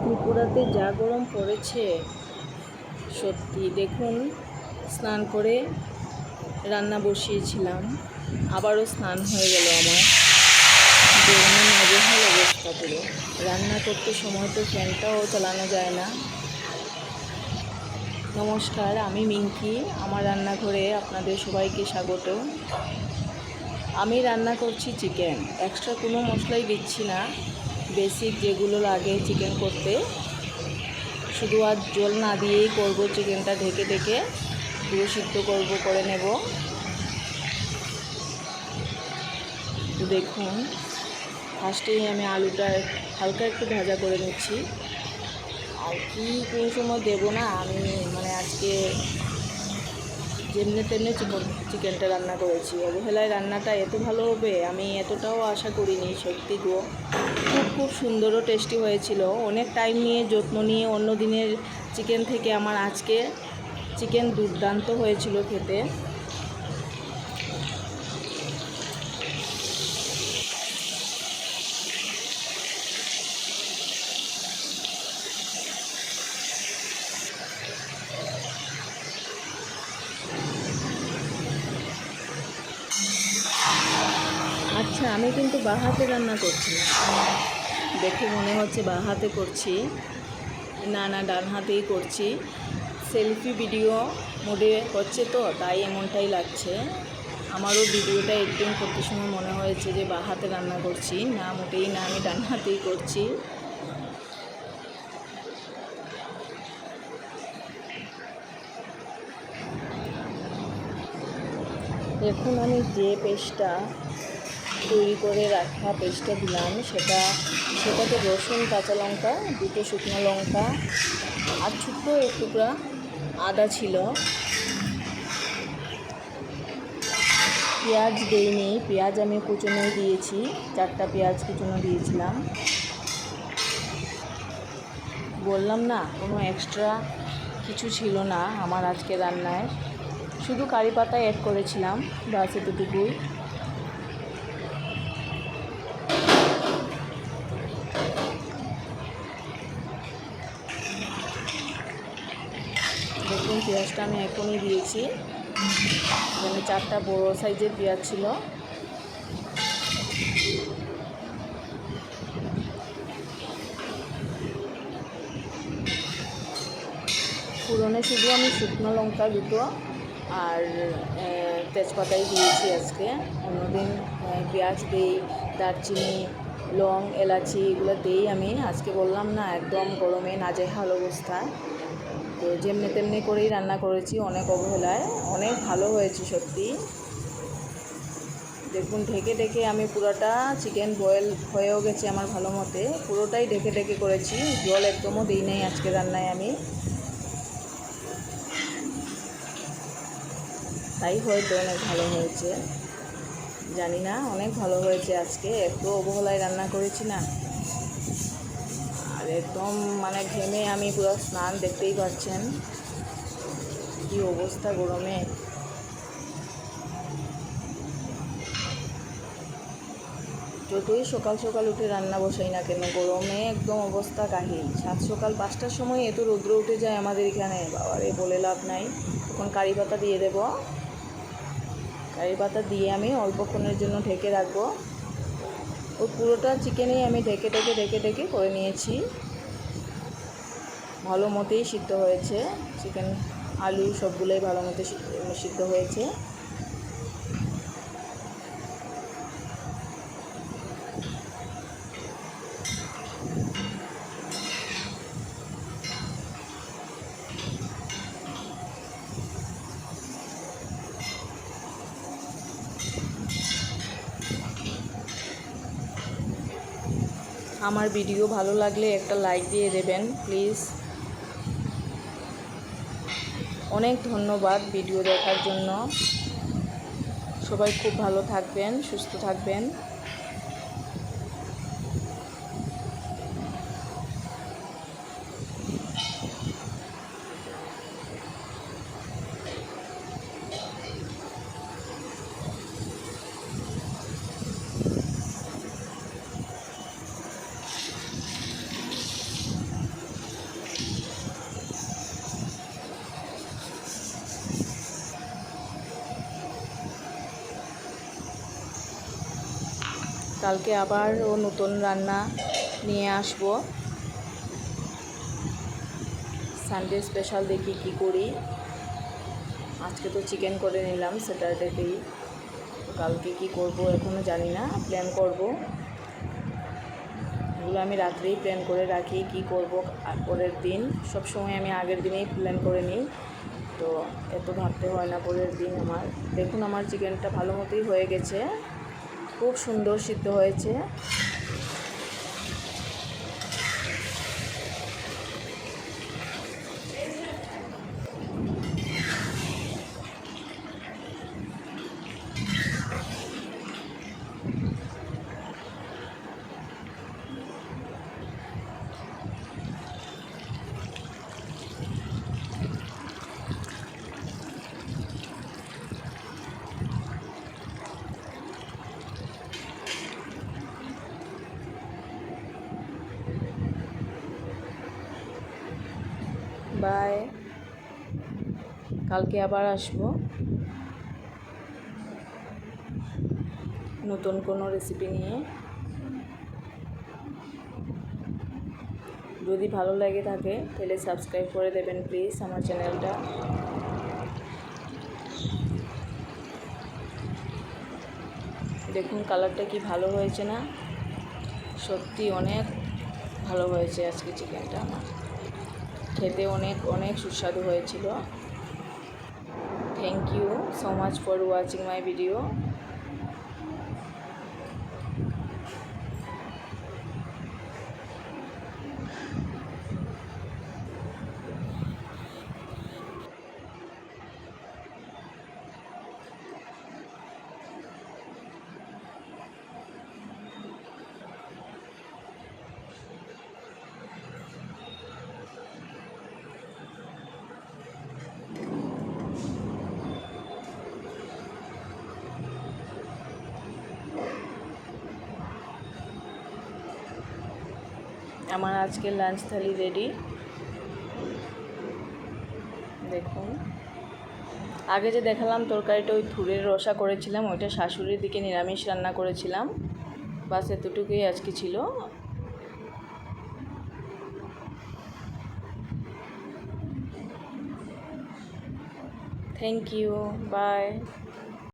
ত্রিপুরাতে যা গরম পড়েছে, সত্যি দেখুন, স্নান করে রান্না বসিয়েছিলাম, আবারও স্নান হয়ে গেল আমার। গরমে নাজেহাল অবস্থা পুরো রান্না করতে সময় তো ফ্যানটাও চালানো যায় না। নমস্কার, আমি মিঙ্কি, আমার রান্নাঘরে আপনাদের সবাইকে স্বাগত। আমি রান্না করছি চিকেন, এক্সট্রা কোনো মশলাই দিচ্ছি না। বেসিক যেগুলো লাগে চিকেন করতে, শুধু আর জল না দিয়েই করব চিকেনটা ঢেকে ঢেকে। পুরো সিদ্ধ করব, করে নেব। দেখুন, ফার্স্টেই আমি আলুটা হালকা একটু ভাজা করে নিচ্ছি। আর কি, কোন সময় দেবো না, আমি মানে আজকে যেমনি তেমনি চিকন, চিকেনটা রান্না করেছি। অবহেলায় রান্নাটা এত ভালো হবে, আমি এতটাও আশা করিনি, সত্যি গো। খুব খুব সুন্দরও টেস্টি হয়েছিল। অনেক টাইম নিয়ে, যত্ন নিয়ে অন্য দিনের চিকেন থেকে আমার আজকে চিকেন দুর্দান্ত হয়েছিল খেতে। আমি কিন্তু বা হাতে রান্না করছি দেখে মনে হচ্ছে বা হাতে করছি। না না, ডান হাতেই করছি। সেলফি ভিডিও মোডে হচ্ছে তো, তাই এমনটাই লাগছে। আমারও ভিডিওটা এডিটিং করতে সময় মনে হয়েছে যে বা হাতে রান্না করছি। না, মোটেই না, আমি ডান হাতেই করছি। এখন আমি যে পেস্টটা তৈরি করে রাখা পেস্টটা দিলাম। সেটা সেটাতে রসুন, কাঁচা লঙ্কা, দুটো শুকনো লঙ্কা আর ছোট্ট এক টুকরা আদা ছিল। পেঁয়াজ দিইনি, পেঁয়াজ আমি কুচনো দিয়েছি, চারটা পেঁয়াজ কুচনো দিয়েছিলাম। বললাম না, কোনো এক্সট্রা কিছু ছিল না আমার আজকে রান্নায়। শুধু কারি পাতা অ্যাড করেছিলাম বাস এতটুকুই দেখুন পেঁয়াজটা আমি এখনই দিয়েছি। এখানে চারটা বড়ো সাইজের পেঁয়াজ ছিল। ফুরনে শুধু আমি শুকনো লঙ্কা দুটো আর তেজপাতাই দিয়েছি আজকে। অন্যদিন পেঁয়াজ দিই, দারচিনি, লং, এলাচি এগুলো দিই আমি। আজকে বললাম না, একদম গরমে নাজেহাল অবস্থা। তো যেমনি তেমনি করেই রান্না করেছি, অনেক অবহেলায়। অনেক ভালো হয়েছে সত্যি। দেখুন, ঢেকে ঢেকে আমি পুরোটা চিকেন বয়েল হয়েও গেছে আমার ভালো মতে। পুরোটাই ঢেকে ঢেকে করেছি, জল একদমও দিই নাই আজকে রান্নায় আমি। তাই হয়তো অনেক ভালো হয়েছে। জানি না, অনেক ভালো হয়েছে আজকে। একটু অবহেলায় রান্না করেছি না। আর একদম মানে ঘেমে আমি পুরো স্নান দেখতেই পাচ্ছেন। কি অবস্থা গরমে। যতই সকাল সকাল উঠে রান্না বসাই না কেন, গরমে একদম অবস্থা কাহিল। সাত সকাল পাঁচটার সময় এত রৌদ্র উঠে যায় আমাদের এখানে, বাবারে বলে লাভ নাই। তখন কারি পাতা দিয়ে দেব। কারি পাতা দিয়ে আমি অল্পক্ষণের জন্য ঢেকে রাখব। ওই পুরোটা চিকেনেই আমি ঢেকে ঢেকে ঢেকে ঢেকে করে নিয়েছি। ভালো মতোই সিদ্ধ হয়েছে। চিকেন, আলু সবগুলোই ভালো মতো সিদ্ধ হয়েছে। আমার ভিডিও ভালো লাগলে একটা লাইক দিয়ে দেবেন প্লিজ অনেক ধন্যবাদ ভিডিও দেখার জন্য। সবাই খুব ভালো থাকবেন, সুস্থ থাকবেন। কালকে আবার ও নতুন রান্না নিয়ে আসব। সানডে স্পেশাল দেখি কি করি। আজকে তো চিকেন করে নিলাম স্যাটারডেতেই কালকে কি করব এখনও জানি না প্ল্যান করব। এগুলো আমি রাত্রেই প্ল্যান করে রাখি, কি করব পরের দিন। সব সময় আমি আগের দিনেই প্ল্যান করে নিই। তো এত ভাবতে হয় না পরের দিন আমার। দেখুন আমার চিকেনটা ভালো মতোই হয়ে গেছে। খুব সুন্দর সিদ্ধ হয়েছে। বাই। কালকে আবার আসব। নতুন কোনো রেসিপি নিয়ে। যদি ভালো লাগে থাকে, তাহলে সাবস্ক্রাইব করে দেবেন প্লিজ আমার চ্যানেলটা দেখুন কালারটা কি ভালো হয়েছে না? সত্যি অনেক ভালো হয়েছে আজকে চিকেনটা আমার। খেতে অনেক অনেক সুস্বাদু হয়েছিল। Thank you so much for watching my video আমার আজকে লাঞ্চ থালি রেডি দেখুন। আগে যে দেখালাম তরকারিটা ওই থুরের রসা করেছিলাম, ওইটা শাশুড়ির দিকে নিরামিষ রান্না করেছিলাম। বাস এতটুকুই আজকে ছিল। Thank you by